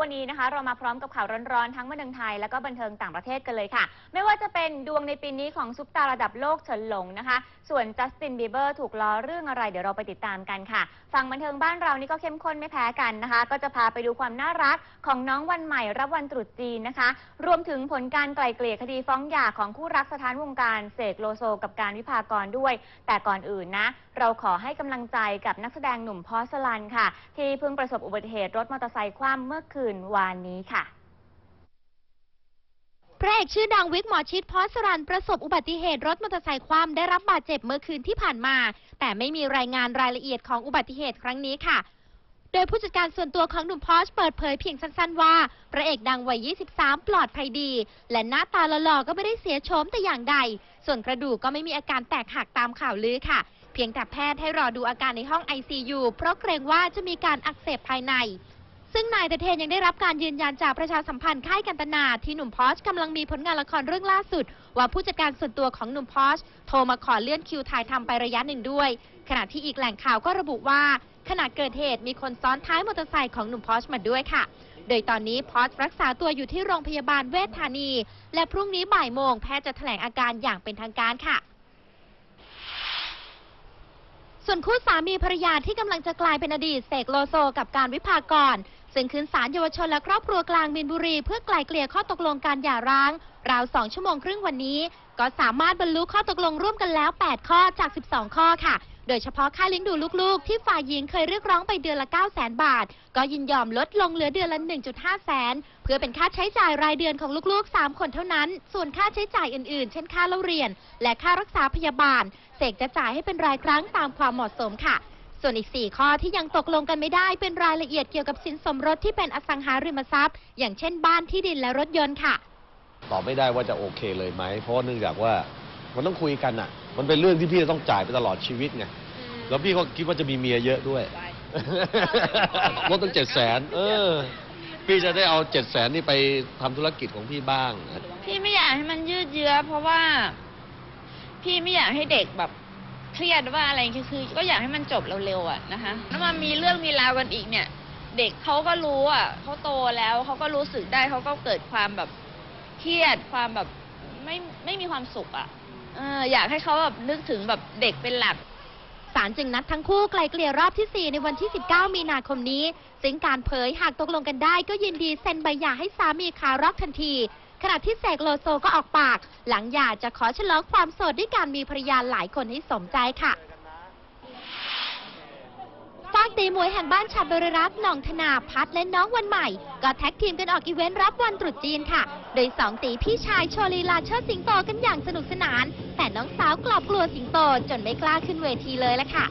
วันนี้นะคะเรามาพร้อมกับข่าวร้อนๆ ทั้งบันเทิงไทย และก็บันเทิงต่างประเทศกันเลยค่ะ ไม่ว่าจะเป็นดวงในปีนี้ของซุปตาระดับโลกเฉินหลงนะคะ ส่วนจัสตินบีเบอร์ถูกล้อเรื่องอะไรเดี๋ยวเราไปติดตามกันค่ะฝั่งบันเทิงบ้านเรานี่ก็เข้มข้นไม่แพ้กันนะคะ ก็จะพาไปดูความน่ารักของน้องวันใหม่รับวันตรุษจีนนะคะ รวมถึงผลการไกล่เกลี่ยคดีฟ้องหย่าของคู่รักสถานวงการเสกโลโซ กับการวิพากรด้วย แต่ก่อนอื่นนะ เราขอให้กำลังใจกับนักแสดงหนุ่มพอสลันค่ะ ที่เพิ่งประสบอุบัติเหตุรถมอเตอร์ไซค์คว่ำเมื่อคืนวานนี้ค่ะพระเอกชื่อดังวิกหมอชิดพอสรันประสบอุบัติเหตุรถมอเตอร์ไซค์คว่ำได้รับบาดเจ็บเมื่อคืนที่ผ่านมา แต่ไม่มีรายงานรายละเอียดของอุบัติเหตุครั้งนี้ค่ะ โดยผู้จัดการส่วนตัวของหนุ่มพอชเปิดเผยเพียงสั้นๆ ว่า พระเอกดังวัย 23 ปลอดภัยดี และหน้าตาหล่อๆก็ไม่ได้เสียโฉมแต่อย่างใด ส่วนกระดูกก็ไม่มีอาการแตกหักตามข่าวลือค่ะ เพียงแต่แพทย์ให้รอดูอาการในห้อง ICU เพราะเกรงว่าจะมีการอักเสบภายใน ซึ่งนายเตเทนยังได้รับการยืนยันจากประชาสัมพันธ์ค่ายกันตนาที่หนุ่มพอชกำลังมีผลงานละครเรื่องล่าสุด ว่าผู้จัดการส่วนตัวของหนุ่มพอชโทรมาขอเลื่อนคิวถ่ายทำไประยะหนึ่งด้วย ขณะที่อีกแหล่งข่าวก็ระบุว่า ขณะเกิดเหตุมีคนซ้อนท้ายมอเตอร์ไซค์ของหนุ่มพอชมาด้วยค่ะ โดยตอนนี้พอชรักษาตัวอยู่ที่โรงพยาบาลเวชธานี และพรุ่งนี้บ่ายโมงแพทย์จะแถลงอาการอย่างเป็นทางการค่ะส่วนคู่สามีภรรยาที่กำลังจะกลายเป็นอดีตเสกโลโซ กับการวิพากร ซึ่งขึ้นศาลเยาวชนและครอบครัวกลางมินบุรี เพื่อไกล่เกลี่ยข้อตกลงการหย่าร้าง ราวสองชั่วโมงครึ่งวันนี้ ก็สามารถบรรลุข้อตกลงร่วมกันแล้ว 8 ข้อจาก 12 ข้อค่ะ โดยเฉพาะค่าเลี้ยงดูลูกๆ ที่ฝ่ายหญิงเคยเรียกร้องไปเดือนละ 9 0 0 0 0 0บาท ก็ยินยอมลดลงเหลือเดือนละ 1.5 แสน เพื่อเป็นค่าใช้จ่ายรายเดือนของลูกๆ 3 คนเท่านั้น ส่วนค่าใช้จ่ายอื่นๆ เช่นค่าเล่าเรียน และค่ารักษาพยาบาล เสกจะจ่ายให้เป็นรายครั้งตามความเหมาะสมค่ะ ส่วนอีก 4 ข้อที่ยังตกลงกันไม่ได้เป็นรายละเอียดเกี่ยวกับสินสมรสที่เป็นอสังหาริมทรัพย์ อย่างเช่นบ้านที่ดินและรถยนต์ค่ะ ตอบไม่ได้ว่าจะโอเคเลยไหม เพราะว่าเนื่องจากว่ามันต้องคุยกันอะ มันเป็นเรื่องที่พี่จะต้องจ่ายไปตลอดชีวิตไงแล้วพี่ก็คิดว่าจะมีเมียเยอะด้วยลดตั้งเจ็ดแสนเออ พี่จะได้เอาเจ็ดแสนนี่ไปทำธุรกิจของพี่บ้าง พี่ไม่อยากให้มันยืดเยื้อเพราะว่า พี่ไม่อยากให้เด็กแบบ เครียดว่าอะไรคือคือ ก็อยากให้มันจบเร็วๆอะนะคะถ้ามันมีเรื่องมีราวกันอีกเนี่ย เด็กเขาก็รู้อะเขาโตแล้วเขาก็รู้สึกได้เขาก็เกิดความแบบเครียดความแบบไม่ไม่มีความสุขอะเอออยากให้เขาแบบนึกถึงแบบเด็กเป็นหลัก ศาลจึงนัดทั้งคู่ไกลเกลี่ยรอบที่ 4 ในวันที่ 19 มีนาคมนี้ ซึ่งการเผยหากตกลงกันได้ก็ยินดีเซ็นใบหย่าให้สามีคาร็อกทันที ขณะที่เสกโลโซก็ออกปาก หลังหย่าจะขอฉลองความโสดด้วยการมีภรรยาหลายคนให้สมใจค่ะฝากตีมวยแห่งบ้านฉัดบริรักษ์หน่องธนาพัฒและน้องวันใหม่ ก็แท็กทีมกันออกอีเวนต์รับวันตรุษจีนค่ะ โดยสองตีพี่ชายโชลีลาเชิดสิงโตกันอย่างสนุกสนาน แต่น้องสาวกลับกลัวสิงโตจนไม่กล้าขึ้นเวทีเลยละค่ะ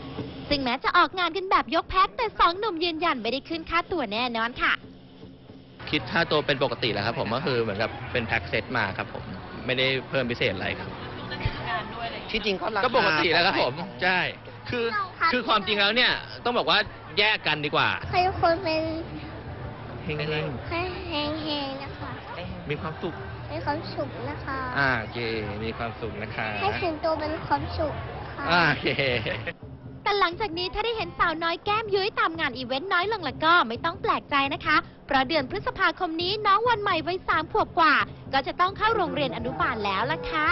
ซึ่งแม้จะออกงานกันแบบยกแพ็คแต่สองหนุ่มยืนยันไม่ได้ขึ้นค่าตัวแน่นอนค่ะ คิดค่าตัวเป็นปกติแหล้วครับผมก็คือเหมือนกับเป็นแพ็กเซตมาครับผมไม่ได้เพิ่มพิเศษอะไรครับ ที่จริงก็ราคาก็ปกติแล้วครับผมใช่คือคือความจริงแล้วเนี่ยต้องบอกว่าแยกกันดีกว่าให้ทุกคนเป็นเฮงให้แห้งๆนะคะๆมีความสุขมีความสุขนะคะ อ่าโอเคมีความสุขนะคะให้สิงโตเป็นความสุขค่ะ อ่าโอเค แต่หลังจากนี้ถ้าได้เห็นสาวน้อยแก้มยุ้ยตามงานอีเวนต์น้อยลงแล้วก็ไม่ต้องแปลกใจนะคะ เพราะเดือนพฤษภาคมนี้น้องวันใหม่วัยสามขวบกว่า ก็จะต้องเข้าโรงเรียนอนุบาลแล้วล่ะค่ะ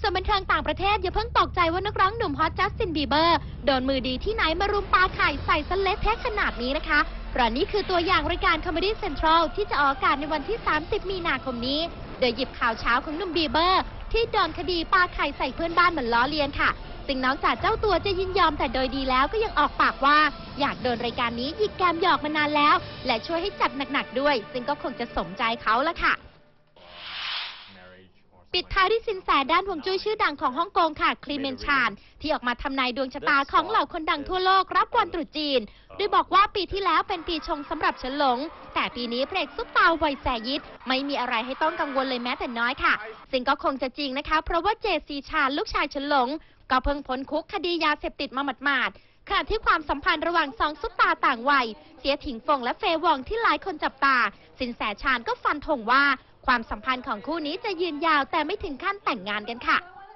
ส่วนบันเทิงต่างประเทศอย่าเพิ่งตกใจว่านักร้องหนุ่มฮอตจัสตินบีเบอร์โดนมือดีที่ไหนมารุมปาไข่ใส่สเละเทะขนาดนี้นะคะเพราะนี่คือตัวอย่างรายการ Comedy Central ที่จะออกอากาศในวันที่ 30 มีนาคมนี้ โดยหยิบข่าวเช้าของหนุ่มบีเบอร์ ที่โดนคดีปาไข่ใส่เพื่อนบ้านเหมือนล้อเลียนค่ะ ซึ่งนอกจากเจ้าตัวจะยินยอมแต่โดยดีแล้วก็ยังออกปากว่า อยากโดนรายการนี้หยิกแกมหยอกมานานแล้ว และช่วยให้จัดหนักๆด้วย ซึ่งก็คงจะสมใจเขาละค่ะ ปิดท้ายที่สินแสด้านห่วงจุ้ยชื่อดังของฮ่องกงค่ะคลีเมนชาน ที่ออกมาทำนายดวงชะตาของเหล่าคนดังทั่วโลกรับวันตรุษจีน โดยบอกว่าปีที่แล้วเป็นปีชงสำหรับเฉินหลง แต่ปีนี้เพระเอกซุปตาวัยแสยิดไม่มีอะไรให้ต้องกังวลเลยแม้แต่น้อยค่ะ ซึ่งก็คงจะจริงนะคะ เพราะว่าเจซีชานลูกชายเฉินหลง ก็เพิ่งพ้นคุกคดียาเสพติดมาหมาดๆขณะที่ความสัมพันธ์ระหว่างสองซุปตาต่างวัย เสียถิงฟงและเฟยวองที่หลายคนจับตา สินแสชานก็ฟันธงว่า ความสัมพันธ์ของคู่นี้จะยืนยาวแต่ไม่ถึงขั้นแต่งงานกันค่ะ